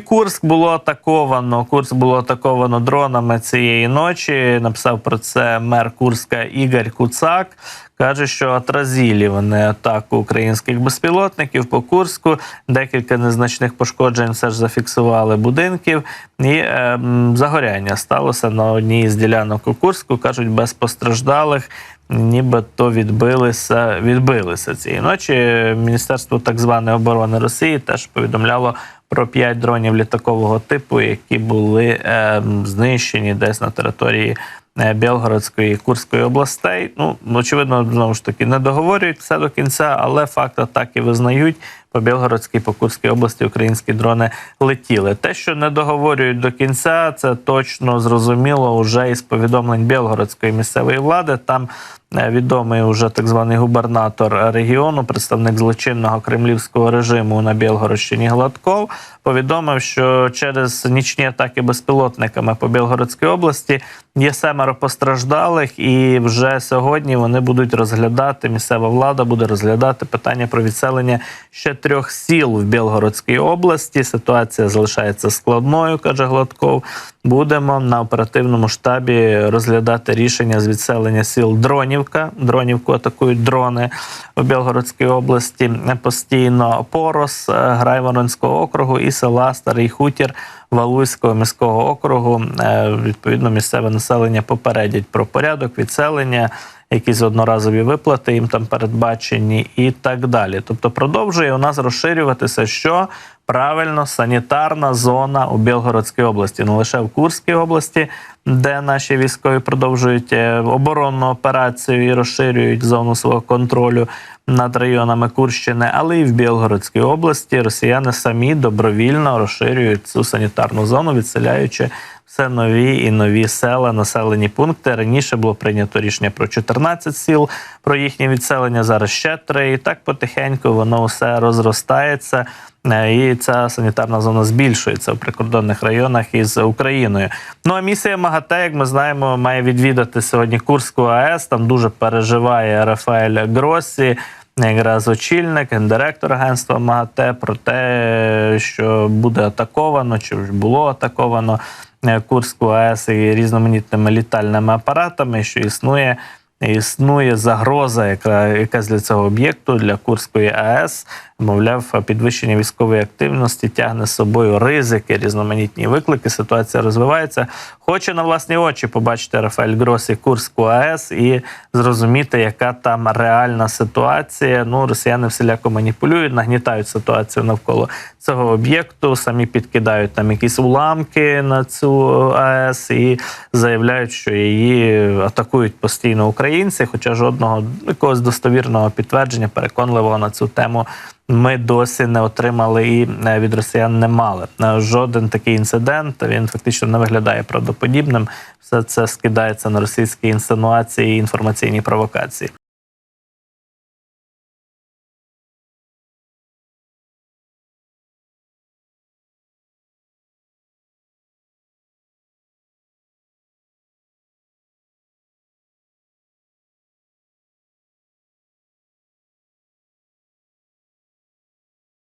Курск було атаковано. Курск було атаковано дронами цієї ночі. Написав про це мер Курська Ігор Куцак. Каже, що отразілі вони атаку українських безпілотників по Курську. Декілька незначних пошкоджень все ж зафіксували будинків. І е, загоряння сталося на одній з ділянок у Курську. кажуть, без постраждалих. Нібито відбилися, відбилися цієї ночі. Міністерство так званої оборони Росії теж повідомляло про п'ять дронів літакового типу, які були е, знищені десь на території е, Білгородської і Курської областей. Ну, очевидно, знову ж таки не договорюють все до кінця, але факт атаки визнають. По Білгородській, по Курській області українські дрони летіли. Те, що не договорюють до кінця, це точно зрозуміло вже із повідомлень Білгородської місцевої влади. Там е, відомий уже так званий губернатор регіону, представник злочинного кремлівського режиму на Білгородщині Гладков, повідомив, що через нічні атаки безпілотниками по Білгородській області є семеро постраждалих, і вже сьогодні вони будуть розглядати. Місцева влада буде розглядати питання про відселення ще трьох сіл в Білгородській області. Ситуація залишається складною, каже Гладков. Будемо на оперативному штабі розглядати рішення з відселення сіл Дронівка. Дронівку атакують дрони у Білгородській області постійно. Порос е, Грайворонського округу і села Старий Хутір Валуйського міського округу. Е, Відповідно, місцеве населення попередять про порядок відселення. Якісь одноразові виплати їм там передбачені, і так далі. Тобто продовжує у нас розширюватися, що правильно санітарна зона у Білгородській області, не лише в Курській області, де наші військові продовжують е, оборонну операцію і розширюють зону свого контролю над районами Курщини, але і в Білгородській області росіяни самі добровільно розширюють цю санітарну зону, відселяючи все нові і нові села, населені пункти. Раніше було прийнято рішення про 14 сіл, про їхнє відселення. Зараз ще три. І так потихеньку воно все розростається. Е, І ця санітарна зона збільшується в прикордонних районах із Україною. Ну а місія МАГАТЕ, як ми знаємо, має відвідати сьогодні Курську АЕС. Там дуже переживає Рафаель Гросі. Якраз очільник, гендиректор агентства МАГАТЕ про те, що буде атаковано, чи вже було атаковано е, Курську АЕС і різноманітними літальними апаратами, що існує. Існує загроза, яка якась для цього об'єкту для Курської АЕС. Мовляв, підвищення військової активності тягне з собою ризики, різноманітні виклики. Ситуація розвивається. Хоче на власні очі побачити Рафаель Гросі Курську АЕС і зрозуміти, яка там реальна ситуація. Ну, росіяни всіляко маніпулюють, нагнітають ситуацію навколо цього об'єкту. Самі підкидають там якісь уламки на цю АЕС і заявляють, що її атакують постійно українці. Хоча жодного якогось достовірного підтвердження, переконливого на цю тему. Ми досі не отримали і е, від росіян не мали. Е, Жоден такий інцидент він фактично не виглядає правдоподібним. Все це скидається на російські інсинуації і інформаційні провокації.